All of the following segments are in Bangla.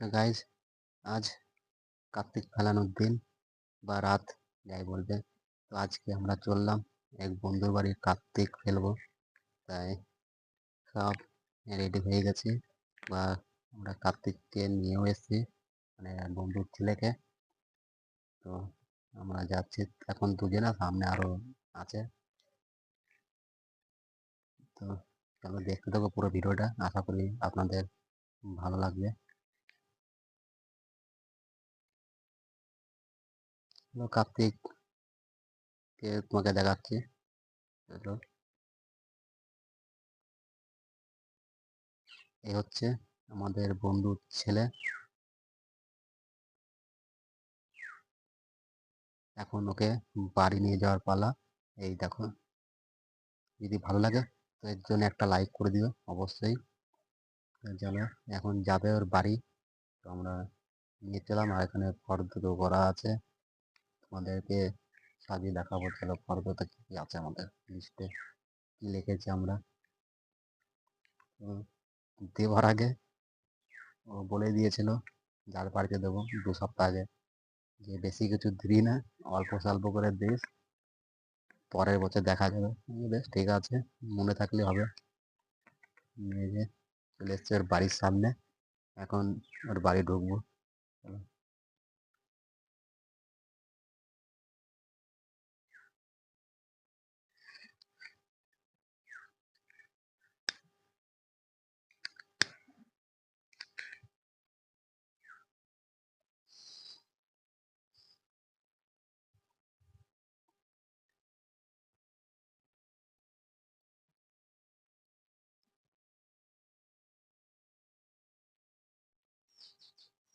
গাইজ আজ কার্তিক ফেলানোর দিন বা রাত, যাই বলবে। তো আজকে আমরা চললাম, এক বন্ধুর বাড়ি কার্তিক ফেলব। তাই সব রেডি হয়ে গেছি বা আমরা কার্তিককে নিয়েও এসেছি মানে বন্ধুর ছেলেকে। তো আমরা যাচ্ছি, এখন দুজনে সামনে আরও আছে। তো চলো দেখতে থাকো পুরো ভিডিওটা, আশা করি আপনাদের ভালো লাগবে। কার্তিক কে তোমাকে দেখাচ্ছি। হ্যালো এই হচ্ছে আমাদের বন্ধুর ছেলে। এখন ওকে বাড়ি নিয়ে যাওয়ার পালা। এই দেখো। যদি ভালো লাগে তো এর জন্য একটা লাইক করে দিও, অবশ্যই। চলো এখন যাবে ওর বাড়ি। তো আমরা নিয়ে চলাম। আর এখানে ফর্দ করা আছে। তোমাদেরকে সাজিয়ে দেখাবো চলো ফর্দতে কি কি আছে আমাদের লিস্টে কি লিখেছি আমরা? দেওয়ার আগে ও বলে দিয়েছিল, যার বাড়িতে দেবো দু সপ্তাহ আগে। যে বেশি কিছু দিবি না, অল্প স্বল্প করে দিস, পরের বছর দেখা যাবে। বেশ ঠিক আছে, মনে থাকলে হবে। চলে এসছে ওর বাড়ির সামনে, এখন ওর বাড়ি ঢুকবো।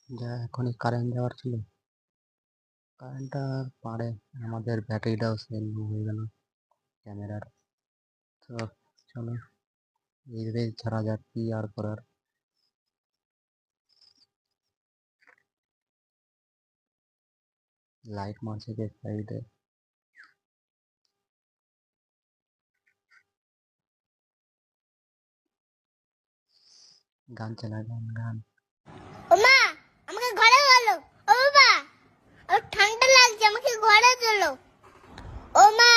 যা এখনই কারেন্ট যাওয়ার ছিল। কারেন্টটা পারে, আমাদের ব্যাটারিটাও সেল হয়ে গেল ক্যামেরার তো চলো এইভাবেই ছাড়া যাক কি আর করার। লাইট মারছে যে সাইডে গান চালা, গান গান ওমা আমাকে ঘরে বলো ও বাবা আমার ঠান্ডা লাগছে আমাকে ঘরে চলো ও মা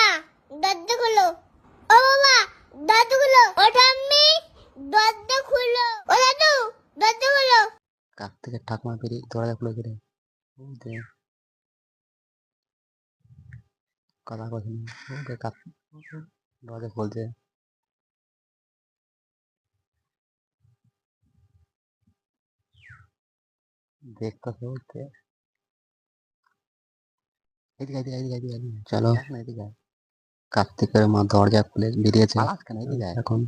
দরজা খুলো ও বাবা দরজা খুলো ও ঠাম্মি দরজা খুলো। ও দাদু দরজা খুলো। কার্তিকের ঠাকুমা বেরিয়ে দরজা খুলে দিলে কথা কথা যে কার্তিক দরজা খুলছে। দেখতেছে বলতে এদিকে এদিকে এদিকে এদিকে চলো। এদিকে। কার্তিকের মা দরজা খুলে বেরিয়েছে। এখন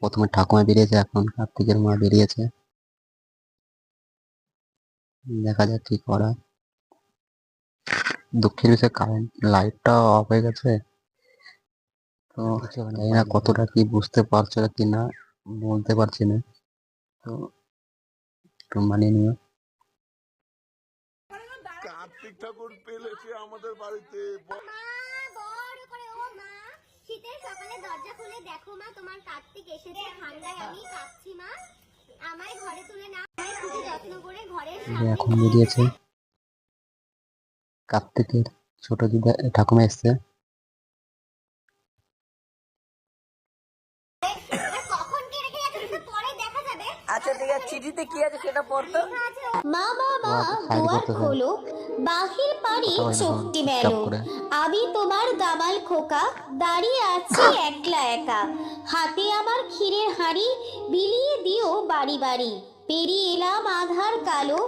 প্রথমে ঠাকুমা বেরিয়েছে এখন কার্তিকের মা বেরিয়েছে। দেখা যাক কি করা। দুঃখের বিষয় কারেন্ট লাইটটা অফ হয়ে গেছে। তো জানি না কতটা কি বুঝতে পারছ কি না বলতে পারছি না। তো একটু মানিয়ে নিও। কার্তিক ঠাকুর পেলেছে আমাদের বাড়িতে। শীতের সকালে দরজা খুলে দেখো মা তোমার কার্তিক এসেছে ঠান্ডায় আমি কাঁপছি মা। আমায় ঘরে তুলে না খুব যত্ন করে সামনে এখন বেরিয়েছে। কার্তিকের ছোট দিদা ঠাকুমা এসছে কখন কে রেখে যাচ্ছে সেটা পরে দেখা যাবে আচ্ছা ঠিক কি আছে সেটা পড়তো? মা বাবা দুয়ার। খোলো বাহির পারে চোখটি মেলো। আমি তোমার দামাল খোকা দাঁড়িয়ে আছি একলা একা। হাতে আমার ক্ষীরের হাঁড়ি বিলিয়ে দিও বাড়ি বাড়ি। পেরিয়ে এলাম আধার কালো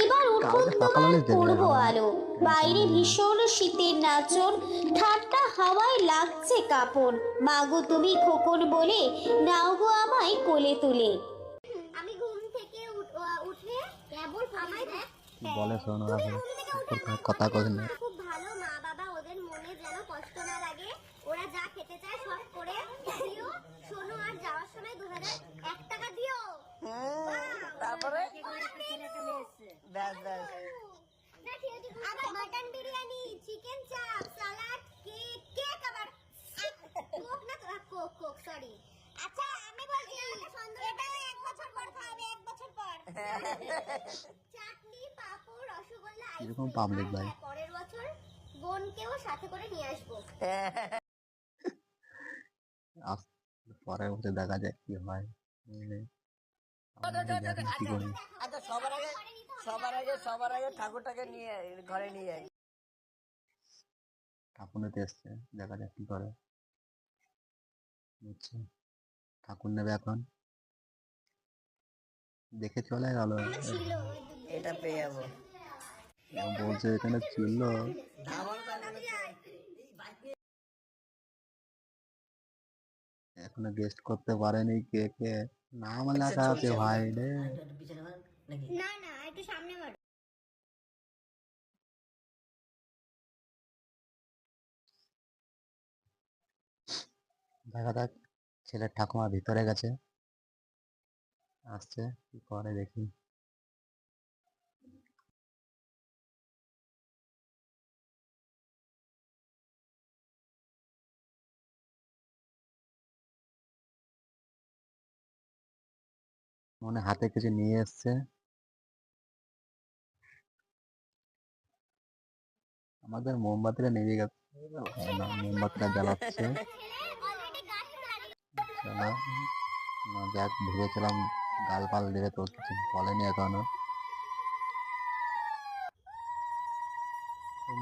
এবার উঠুন তোমার করব আলো। বাইরে ভীষণ শীতের নাচন ঠান্ডা হাওয়ায় লাগছে কাপড় মাগো তুমি খোকন বলে নাও গো আমায় কোলে তুলে। দেখ বলে শোনো কথা- কই না খুব ভালো মা বাবা ওদের মনে যেন কষ্ট না লাগে। ওরা যা খেতে চায় সব করে। দিও শোনো আর যাওয়ার সময় দু হাজার এক টাকা দিও। তারপরে? ব্যাস ব্যাস। আবার mutton biryani chicken chaap salad cake cake আবার কোক না কোক কোক সরি আচ্ছা আমি বলছি এটা এক বছর পর খাবে এক বছর পর। এরকম আর ভাই। পরের বছর বোনকেও সাথে করে নিয়ে আসব। পরের বছর দেখা যাক কি হয়। দেখি কি করি। আচ্ছা সবার আগে সবার আগে সবার আগে ঠাকুরটাকে নিয়ে আয়, ঘরে নিয়ে আয়। ঠাকুর নিতে এসছে দেখা যাক কি করে। বুঝছি ঠাকুর নেবে এখন। দেখে চলে গেল। এটা পেয়ে যাব। বলছে এখানে ছিল। এখনও গেস্ট করতে পারেনি কে কে। নাম লেখা আছে ভাই রে। না না একটু সামনে দেখা যাক ছেলের ঠাকুমা ভিতরে গেছে। আসছে কি করে দেখি। মনে হাতে কিছু নিয়ে এসছে। আমাদের মোমবাতিটা নিভে গেছে। মোমবাতিটা জ্বালাচ্ছে। যাক, ভেবেছিলাম গাল পাল দেবে তো, কিছু বলেনি এখনও।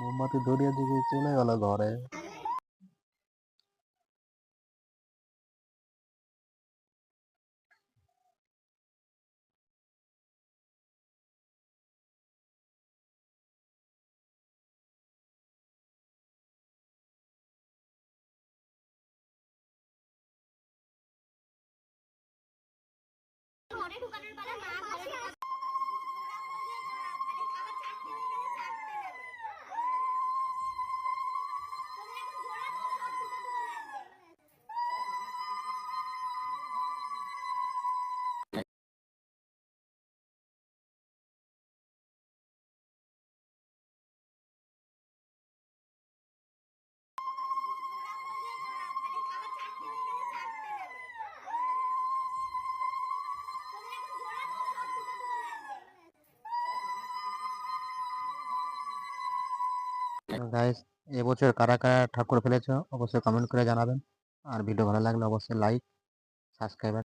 মোমবাতি ধরিয়ে দিকে চলে গেল ঘরে। ঘরে ঢুকানোর বেলা মা গাইস এবছর কারা কারা ঠাকুর ফেলেছ, অবশ্যই কমেন্ট করে জানাবেন। আর ভিডিও ভালো লাগলে অবশ্যই লাইক সাবস্ক্রাইব